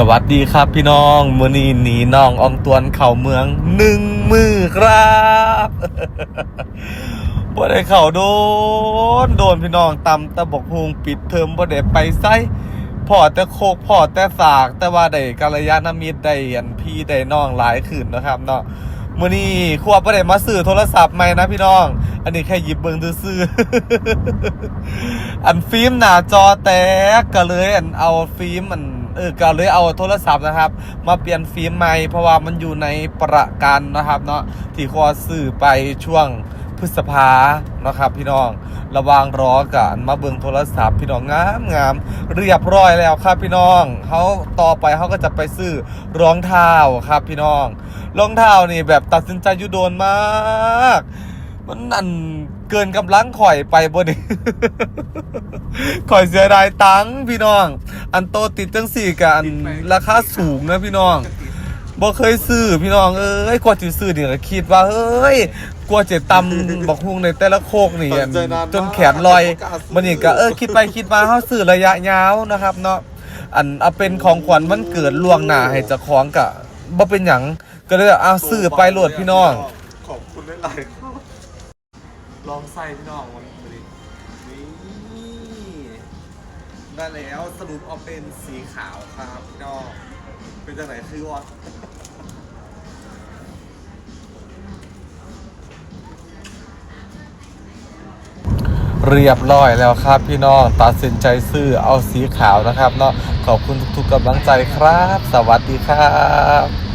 สวัสดีครับพี่น้องมือนีหนีน้องอองตวนเข่าเมืองหนึ่งมือครับบ่ได้เข่าโดน โดนพี่น้องตำตะบกฮุงปิดเทอมบ่ได้ไปไซพอแต่โคกพอแต่สาก แต่ว่าได้กัลยาณมิตรได้อันพี่ได้น้องหลายขึ้นนะครับเนาะมือนี้ครัวบ่ได้มาซื้อโทรศัพท์ใหม่นะพี่น้อง อันนี้แค่หยิบเบิ่งซื่ออันฟิล์มหน้าจอแตกก็เลยอันเอาฟิล์มมัน เออก็เลยเอาโทรศัพท์นะครับ มาเปลี่ยนฟิล์มใหม่เพราะว่ามันอยู่ในประกันนะครับเนาะที่คอซื้อไปช่วงพฤษภานะครับพี่น้องระวางรอกันมาเบิ่งโทรศัพท์พี่น้องงามงามเรียบร้อยแล้วครับพี่น้องเขาต่อไปเขาก็จะไปซื้อรองเท้าครับพี่น้องรองเท้านี่แบบตัดสินใจยุโดนมาก มันอันเกินกำลังข่อยไปบ่นี่ข่อยเสียดายตังค์พี่น้อง อันโตติดจังสี่กับอันราคาสูงนะพี่น้องบ่เคยซื้อพี่น้องเอ้ยกว่าจะซื้อนี่ก็คิดว่าเฮ้ยกว่าจะตำบักฮุงในแต่ละโคกนี่อันจนแขนลอยมันนี่ก็เออคิดไปคิดมาเฮาซื้อระยะยาวนะครับ เนาะอันเอาเป็นของขวัญวันเกิดล่วงหน้าให้เจ้าของกะบ่เป็นหยังก็เลยเอาซื้อไปโหลดพี่น้องขอบคุณหลายๆครับลองใส่พี่น้องวันนี้นี่ ได้แล้วสรุปเอาเป็นสีขาวครับพี่น้องเป็นจากไหนคือวะเรียบร้อยแล้วครับพี่น้องตัดสินใจซื้อเอาสีขาวนะครับเนาะขอบคุณทุกๆกำลังใจครับ สวัสดีครับ